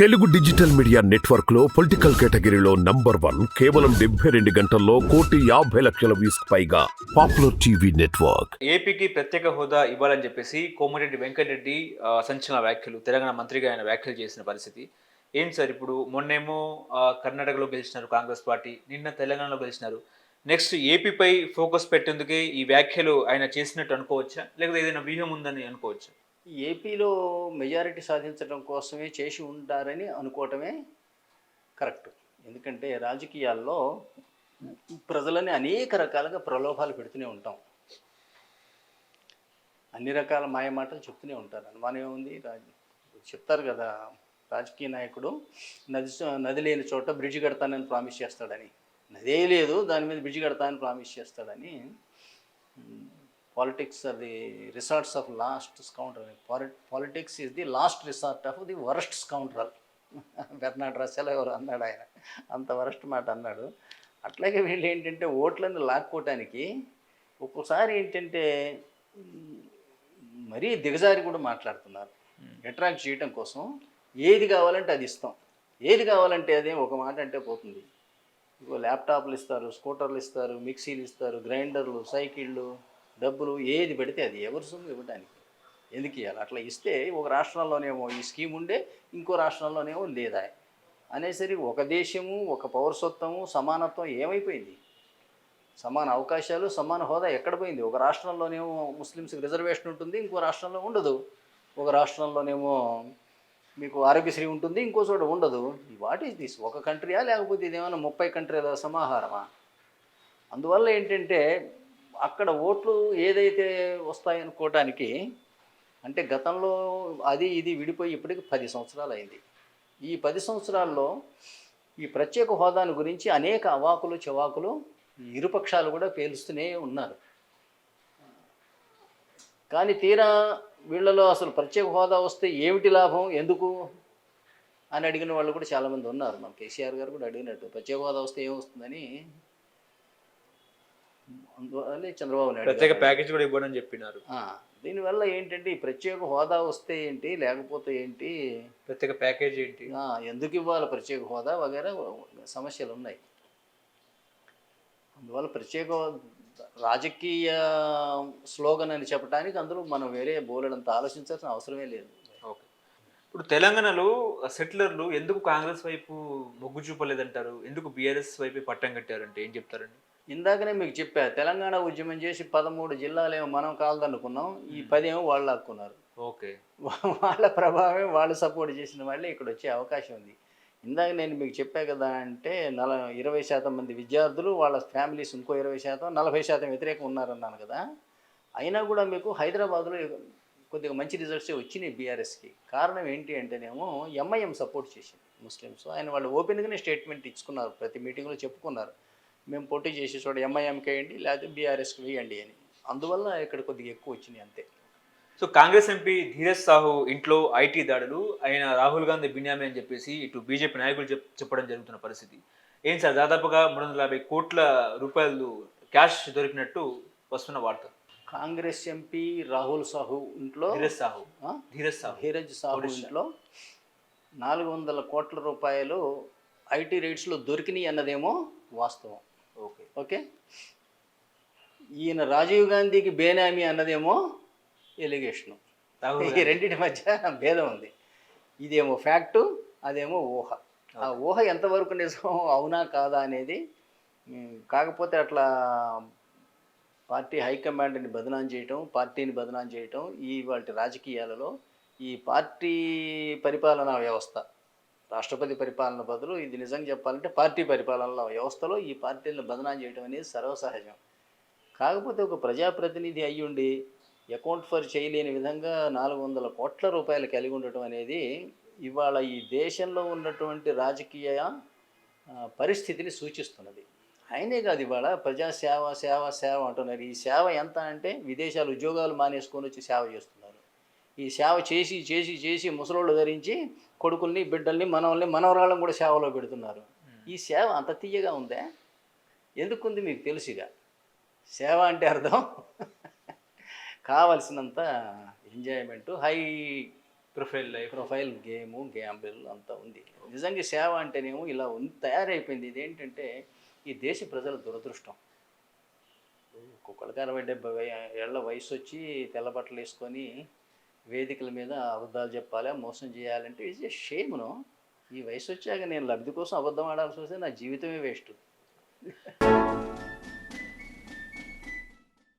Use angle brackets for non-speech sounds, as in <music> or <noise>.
Telugu digital media నెట్వర్క్లో political కేటగిరీలో number one కేవలం డెబ్బై రెండు గంటల్లో కోటి యాభై లక్షల వ్యూస్ పైగా పాపులర్ టీవీ నెట్వర్క్. ఏపీకి ప్రత్యేక హోదా ఇవ్వాలని చెప్పేసి కోమటిరెడ్డి వెంకటరెడ్డి సంచలన వ్యాఖ్యలు తెలంగాణ మంత్రిగా ఆయన వ్యాఖ్యలు చేసిన పరిస్థితి. ఏం సార్ ఇప్పుడు? మొన్నేమో కర్ణాటకలో గెలిచినారు కాంగ్రెస్ పార్టీ నిన్న తెలంగాణలో గెలిచినారు. నెక్స్ట్ ఏపీపై ఫోకస్ పెట్టేందుకే ఈ వ్యాఖ్యలు ఆయన చేసినట్టు అనుకోవచ్చా? లేకపోతే ఏదైనా వ్యూహం ఉందని అనుకోవచ్చా? ఏపీలో మెజారిటీ సాధించడం కోసమే చేసి ఉంటారని అనుకోవటమే కరెక్ట్. ఎందుకంటే రాజకీయాల్లో ప్రజలని అనేక రకాలుగా ప్రలోభాలు పెడుతూనే ఉంటాం. అన్ని రకాల మాయమాటలు చెప్తూనే ఉంటారు. అనుమానం ఏముంది? చెప్తారు కదా రాజకీయ నాయకుడు నది నది లేని చోట బ్రిడ్జ్ కడతానని ప్రామిస్ చేస్తాడని. నదే లేదు దాని మీద బ్రిడ్జ్ కడతానని ప్రామిస్ చేస్తాడని. Politics are the resorts of last scoundrel politics is the last resort of the worst scoundrel Bertrand Russell ఎవరు అన్నాడు ఆయన? అంత వరస్ట్ మాట అన్నాడు. అట్లాగే వీళ్ళు ఏంటంటే ఓట్లను లాక్కోవటానికి ఒక్కోసారి ఏంటంటే మరీ దిగజారి కూడా మాట్లాడుతున్నారు. అట్రాక్ట్ చేయడం కోసం ఏది కావాలంటే అది ఇస్తాం. ఏది కావాలంటే అదే ఒక మాట అంటే పోతుంది. ల్యాప్టాప్లు ఇస్తారు స్కూటర్లు ఇస్తారు మిక్సీలు ఇస్తారు గ్రైండర్లు సైకిళ్ళు డబ్బులు ఏది పెడితే అది ఎవరి సొమ్ము ఇవ్వడానికి ఎందుకు ఇవ్వాలి అట్లా ఇస్తే ఒక రాష్ట్రంలోనేమో ఈ స్కీమ్ ఉండే ఇంకో రాష్ట్రంలోనేమో లేదా? అనేసరి ఒక దేశము ఒక పౌరసత్వము సమానత్వం ఏమైపోయింది? సమాన అవకాశాలు సమాన హోదా ఎక్కడ పోయింది? ఒక రాష్ట్రంలోనేమో ముస్లిమ్స్కి రిజర్వేషన్ ఉంటుంది ఇంకో రాష్ట్రంలో ఉండదు. ఒక రాష్ట్రంలోనేమో మీకు ఆరోగ్యశ్రీ ఉంటుంది ఇంకో చోట ఉండదు. వాట్ ఈస్ దిస్ ఒక కంట్రీయా? లేకపోతే ఇదేమైనా ముప్పై కంట్రీల సమాహారమా? అందువల్ల ఏంటంటే అక్కడ ఓట్లు ఏదైతే వస్తాయనుకోవటానికి అంటే గతంలో అది ఇది విడిపోయి ఇప్పటికి పది సంవత్సరాలు అయింది ఈ పది సంవత్సరాల్లో ఈ ప్రత్యేక హోదాను గురించి అనేక అవాకులు చెవాకులు ఇరుపక్షాలు కూడా పేలుస్తూనే ఉన్నారు. కానీ తీరా వీళ్ళలో అసలు ప్రత్యేక హోదా వస్తే ఏమిటి లాభం ఎందుకు అని అడిగిన వాళ్ళు కూడా చాలామంది ఉన్నారు. మన కేసీఆర్ గారు కూడా అడిగినట్టు ప్రత్యేక హోదా వస్తే ఏమొస్తుందని అందువల్లే చంద్రబాబు నాయుడు ప్రత్యేక ప్యాకేజ్ కూడా ఇవ్వడం చెప్పినారు. ఆ, దీనివల్ల ఏంటంటే ఈ ప్రత్యేక హోదా వస్తే ఏంటి లేకపోతే ఏంటి? ప్రత్యేక ప్యాకేజ్ ఏంటి? ఎందుకు ఇవ్వాలి ప్రత్యేక హోదా వగేరా సమస్యలు ఉన్నాయి. అందువల్ల ప్రత్యేక రాజకీయ స్లోగన్ అని చెప్పడానికి అందులో మనం వేరే బోలెడంత ఆలోచించాల్సిన అవసరమే లేదు. ఓకే. ఇప్పుడు తెలంగాణలో సెటిలర్లు ఎందుకు కాంగ్రెస్ వైపు మొగ్గు చూపలేదంటారు? ఎందుకు బీఆర్ఎస్ వైపు పట్టం కట్టారంటే ఏం చెప్తారండి? ఇందాకనే మీకు చెప్పా తెలంగాణ ఉద్యమం చేసి పదమూడు జిల్లాలేమో మనం కాలదనుకున్నాం ఈ పదేమో వాళ్ళు లాక్కున్నారు. ఓకే. <laughs> వాళ్ళ ప్రభావం వాళ్ళు సపోర్ట్ చేసిన వాళ్ళే ఇక్కడ వచ్చే అవకాశం ఉంది. ఇందాక నేను మీకు చెప్పా కదా అంటే నల ఇరవై శాతం మంది విద్యార్థులు వాళ్ళ ఫ్యామిలీస్ ఇంకో ఇరవై శాతం నలభై శాతం వ్యతిరేకం ఉన్నారన్నాను కదా. అయినా కూడా మీకు హైదరాబాద్లో కొద్దిగా మంచి రిజల్ట్సే వచ్చినాయి బీఆర్ఎస్కి. కారణం ఏంటి అంటేనేమో ఎంఐఎం సపోర్ట్ చేసింది ముస్లిమ్స్. ఆయన వాళ్ళు ఓపెన్గానే స్టేట్మెంట్ ఇచ్చుకున్నారు ప్రతి మీటింగ్లో చెప్పుకున్నారు. మేము పోటీ చేసే చోట ఎంఐఎంకి వేయండి లేకపోతే బీఆర్ఎస్కి వేయండి అని. అందువల్ల ఇక్కడ కొద్దిగా ఎక్కువ వచ్చినాయి అంతే. సో కాంగ్రెస్ ఎంపీ ధీరజ్ సాహు ఇంట్లో ఐటీ దాడులు ఆయన రాహుల్ గాంధీ బిన్యామి అని చెప్పేసి ఇటు బీజేపీ నాయకులు చెప్ చెప్పడం జరుగుతున్న పరిస్థితి. ఏం సార్ దాదాపుగా మూడు వందల యాభై కోట్ల రూపాయలు క్యాష్ దొరికినట్టు వస్తున్న వార్త. కాంగ్రెస్ ఎంపీ రాహుల్ సాహు ఇంట్లో ధీరజ్ సాహు? ధీరజ్ సాహు. ధీరజ్ సాహు. ఇంట్లో నాలుగు వందల కోట్ల రూపాయలు ఐటీ రేట్స్లో దొరికినాయి అన్నదేమో వాస్తవం. ఓకే. ఓకే? ఈయన రాజీవ్ గాంధీకి బేనామీ అన్నదేమో ఎలిగేషను. ఈ. రెండింటి మధ్య భేదం ఉంది. ఇదేమో ఫ్యాక్టు అదేమో ఊహ. ఆ ఊహ ఎంతవరకు నిజం అవునా కాదా అనేది కాకపోతే అట్లా పార్టీ హైకమాండ్ని బదనాం చేయటం పార్టీని బదనాం చేయటం ఈ వాటి రాజకీయాలలో ఈ పార్టీ పరిపాలనా వ్యవస్థ రాష్ట్రపతి పరిపాలన బదులు ఇది నిజంగా చెప్పాలంటే పార్టీ పరిపాలన వ్యవస్థలో ఈ పార్టీలను బదనాం చేయడం అనేది సర్వసహజం. కాకపోతే ఒక ప్రజాప్రతినిధి అయ్యుండి అకౌంట్ ఫర్ చేయలేని విధంగా నాలుగు వందల కోట్ల రూపాయలు కలిగి ఉండటం అనేది ఇవాళ ఈ దేశంలో ఉన్నటువంటి రాజకీయ పరిస్థితిని సూచిస్తున్నది. ఆయనే కాదు ఇవాళ ప్రజా సేవ సేవ సేవ అంటున్నారు. ఈ సేవ ఎంత అంటే విదేశాలు ఉద్యోగాలు మానేసుకొని వచ్చి సేవ చేస్తున్నారు. ఈ సేవ చేసి చేసి చేసి ముసలోళ్ళు ధరించి కొడుకుల్ని బిడ్డల్ని మనవల్ని మనవరాళ్ళని కూడా సేవలో పెడుతున్నారు. ఈ సేవ అంత తీయగా ఉందే? ఎందుకుంది మీకు తెలుసుగా? సేవ అంటే అర్థం? కావలసినంత enjoyment high profile life profile game gamble అంతా ఉంది. నిజంగా సేవ అంటేనేమో ఇలా ఉంది తయారైపోయింది. ఇదేంటంటే ఈ దేశ ప్రజల దురదృష్టం. కుక్కలకి అరవై డెబ్బై ఏళ్ళ వయసు వచ్చి తెల్ల బట్టలు వేసుకొని వేదికల మీద అబద్ధాలు చెప్పాలి మోసం చేయాలంటే ఇది షేమ్ను ఈ వయసు వచ్చాక నేను లబ్ధి కోసం అబద్ధం ఆడాల్సి వస్తే నా జీవితమే వేస్ట్